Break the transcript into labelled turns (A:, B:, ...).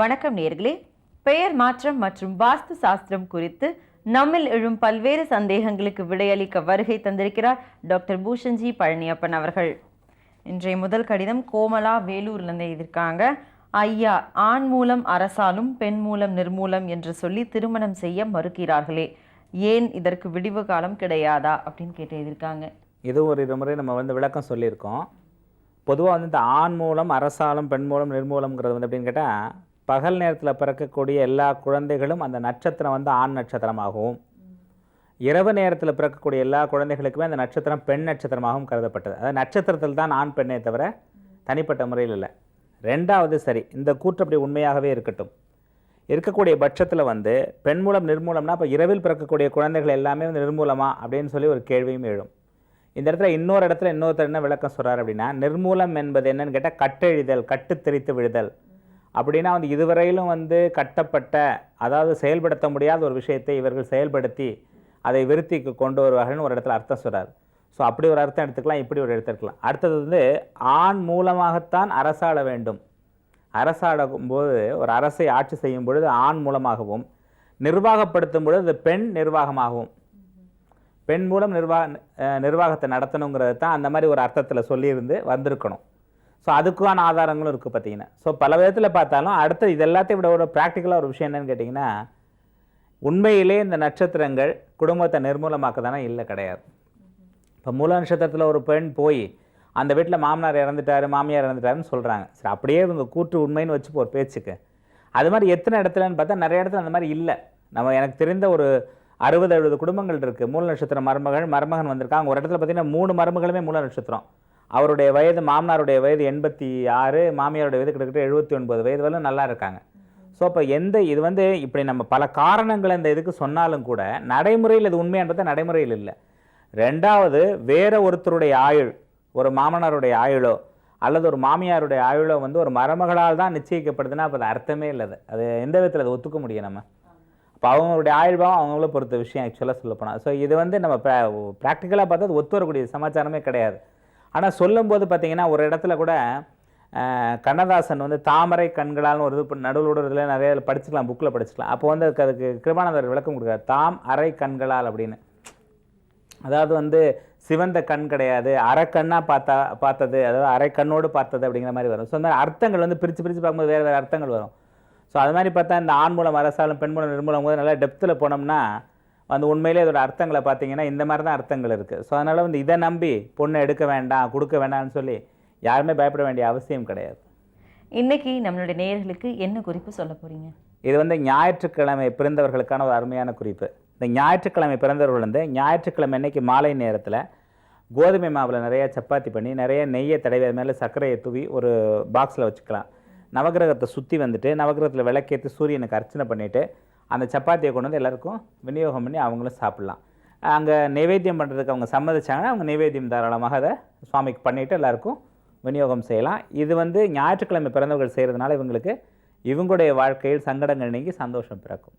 A: வணக்கம் நேர்களே. பெயர் மாற்றம் மற்றும் வாஸ்து சாஸ்திரம் குறித்து நம்மில் எழும் பல்வேறு சந்தேகங்களுக்கு விடையளிக்க வருகை தந்திருக்கிறார் டாக்டர் பூஷன்ஜி பழனியப்பன் அவர்கள். இன்றைய முதல் கடிதம் கோமலா வேலூர்லேருந்து எழுதியிருக்காங்க. ஐயா ஆண் மூலம் அரசாலும் பெண் மூலம் நிர்மூலம் என்று சொல்லி திருமணம் செய்ய மறுக்கிறார்களே. ஏன் இதற்கு விடிவு காலம் கிடையாதா அப்படின்னு கேட்டு எழுதியிருக்காங்க.
B: இது ஒரு இது முறை நம்ம வந்து விளக்கம் சொல்லியிருக்கோம். பொதுவாக வந்து இந்த ஆண் மூலம் அரசாலும் பெண் மூலம் நிர்மூலம்ங்கிறது வந்து அப்படின்னு கேட்டால் பகல் நேரத்தில் பிறக்கக்கூடிய எல்லா குழந்தைகளும் அந்த நட்சத்திரம் வந்து ஆண் நட்சத்திரமாகவும் இரவு நேரத்தில் பிறக்கக்கூடிய எல்லா குழந்தைகளுக்குமே அந்த நட்சத்திரம் பெண் நட்சத்திரமாகவும் கருதப்பட்டது. அதாவது நட்சத்திரத்தில் தான் ஆண் பெண்ணே தவிர தனிப்பட்ட முறையில் இல்லை. ரெண்டாவது சரி இந்த கூற்று அப்படி உண்மையாகவே இருக்கட்டும். இருக்கக்கூடிய பட்சத்தில் வந்து பெண் மூலம் நிர்மூலம்னா அப்போ இரவில் பிறக்கக்கூடிய குழந்தைகள் எல்லாமே வந்து நிர்மூலமா அப்படின்னு சொல்லி ஒரு கேள்வியும் எழும். இந்த இடத்துல இன்னொரு இடத்துல இன்னொருத்தர் என்ன விளக்கம் சொல்கிறார் அப்படின்னா நிர்மூலம் என்பது என்னன்னு கேட்டால் கட்டெழுதல் கட்டு திரித்து விழுதல் அப்படின்னா வந்து இதுவரையிலும் வந்து கட்டப்பட்ட அதாவது செயல்படுத்த முடியாத ஒரு விஷயத்தை இவர்கள் செயல்படுத்தி அதை விருத்திக்கு கொண்டு வருவார்கள்னு ஒரு இடத்துல அர்த்தம் சொல்கிறார் ஸோ அப்படி ஒரு அர்த்தம் எடுத்துக்கலாம் இப்படி ஒரு எடுத்துக்கலாம் அடுத்தது வந்து ஆண் மூலமாகத்தான் அரசாட வேண்டும். அரசாடும் போது ஒரு அரசை ஆட்சி செய்யும் பொழுது ஆண் மூலமாகவும் நிர்வாகப்படுத்தும் பொழுது அது பெண் நிர்வாகமாகவும். பெண் மூலம் நிர்வாக நிர்வாகத்தை நடத்தணுங்கிறது தான் அந்த மாதிரி ஒரு அர்த்தத்தில் சொல்லியிருந்து வந்திருக்கணும். ஸோ அதுக்கான ஆதாரங்களும் இருக்குது பார்த்தீங்கன்னா. ஸோ பல விதத்தில் பார்த்தாலும் அடுத்து இது எல்லாத்தையும் விட ஒரு ப்ராக்டிக்கலாக ஒரு விஷயம் என்னென்னு கேட்டிங்கன்னா உண்மையிலே இந்த நட்சத்திரங்கள் குடும்பத்தை நிர்மூலமாக்க தானே இல்லை கிடையாது. இப்போ மூல நட்சத்திரத்தில் ஒரு பெண் போய் அந்த வீட்டில் மாமனார் இறந்துட்டாரு மாமியார் இறந்துட்டாருன்னு சொல்கிறாங்க சரி அப்படியே இவங்க கூற்று உண்மைன்னு வச்சு ஒரு பேச்சுக்கு. அது மாதிரி எத்தனை இடத்துலன்னு பார்த்தா நிறைய இடத்துல அந்த மாதிரி இல்லை. நம்ம எனக்கு தெரிந்த ஒரு அறுபது எழுபது குடும்பங்கள் இருக்குது மூல நட்சத்திரம் மருமகள் மருமகன் வந்திருக்காங்க. ஒரு இடத்துல பார்த்தீங்கன்னா மூணு மருமகளுமே மூல நட்சத்திரம். அவருடைய வயது மாமனாருடைய வயது எண்பத்தி ஆறு மாமியாருடைய வயது கிட்டத்தட்ட எழுபத்தி ஒன்பது வயது வரலும் நல்லா இருக்காங்க. ஸோ அப்போ எந்த இது வந்து இப்படி நம்ம பல காரணங்கள் இந்த இதுக்கு சொன்னாலும் கூட நடைமுறையில் இது உண்மையானது நடைமுறையில் இல்லை. ரெண்டாவது வேற ஒருத்தருடைய ஆயுள் ஒரு மாமனாருடைய ஆயுளோ அல்லது ஒரு மாமியாருடைய ஆயுளோ வந்து ஒரு மருமகளால் தான் நிச்சயிக்கப்படுதுன்னா அப்போ அது அர்த்தமே இல்லை. அது எந்த விதத்தில் அதை ஒத்துக்க முடியும் நம்ம? அப்போ அவங்களுடைய ஆயுள்பாவம் அவங்கள பொறுத்த விஷயம் ஆக்சுவலாக சொல்லப்போனால் ஸோ இது வந்து நம்ம ப்ராக்டிக்கலாக பார்த்தா அது ஒத்து வரக்கூடிய சமாச்சாரமே கிடையாது. ஆனால் சொல்லும்போது பார்த்தீங்கன்னா ஒரு இடத்துல கூட கண்ணதாசன் வந்து தாமரை கண்களாலும் ஒரு இது நடுவில் இதில் நிறைய படிச்சுக்கலாம் புக்கில் படிச்சுக்கலாம். அப்போ வந்து அதுக்கு அதுக்கு கிருபானந்தர் விளக்கம் கொடுக்குறாரு தாம் அரை கண்களால் அப்படின்னு. அதாவது வந்து சிவந்த கண் கிடையாது அரைக்கண்ணாக பார்த்தா பார்த்தது அதாவது அரை கண்ணோடு பார்த்தது அப்படிங்கிற மாதிரி வரும். ஸோ அந்த அர்த்தங்கள் வந்து பிரித்து பிரித்து பார்க்கும்போது வேறு வேறு அர்த்தங்கள் வரும். ஸோ அது மாதிரி பார்த்தா இந்த ஆண் மூலம் அரசாலும் பெண் மூலம் நிர்மூலம் போது நல்லா டெப்த்தில் போனோம்னா வந்து உண்மையிலே இதோட அர்த்தங்களை பார்த்தீங்கன்னா இந்த மாதிரி தான் அர்த்தங்கள் இருக்குது ஸோ அதனால் வந்து இதை நம்பி பொண்ணை எடுக்க வேண்டாம் கொடுக்க வேண்டாம்னு சொல்லி யாருமே பயப்பட வேண்டிய அவசியம் கிடையாது.
A: இன்னைக்கு நம்மளுடைய நேயர்களுக்கு என்ன குறிப்பு சொல்ல போறீங்க?
B: இது வந்து ஞாயிற்றுக்கிழமை பிறந்தவர்களுக்கான ஒரு அருமையான குறிப்பு. இந்த ஞாயிற்றுக்கிழமை பிறந்தவர்கள் வந்து ஞாயிற்றுக்கிழமை அன்னைக்கு மாலை நேரத்தில் கோதுமை மாவில் நிறைய சப்பாத்தி பண்ணி நிறைய நெய்யை தடவி அது மேலே சர்க்கரையை தூவி ஒரு பாக்ஸில் வச்சுக்கலாம். நவகிரகத்தை சுற்றி வந்துட்டு நவகிரகத்தில் விளக்கேற்றி சூரியனுக்கு அர்ச்சனை பண்ணிவிட்டு அந்த சப்பாத்தியை கொண்டு வந்து எல்லாருக்கும் விநியோகம் பண்ணி அவங்களும் சாப்பிட்லாம். அங்கே நைவேத்தியம் பண்ணுறதுக்கு அவங்க சம்மதிச்சாங்கன்னா அவங்க நைவேத்தியம் தாராளமாக அதை சுவாமிக்கு பண்ணிவிட்டு எல்லாருக்கும் விநியோகம் செய்யலாம். இது வந்து ஞாயிற்றுக்கிழமை பிறந்தவர்கள் செய்கிறதுனால இவங்களுக்கு இவங்களுடைய வாழ்க்கையில் சங்கடங்கள் நீங்கி சந்தோஷம் பிறக்கும்.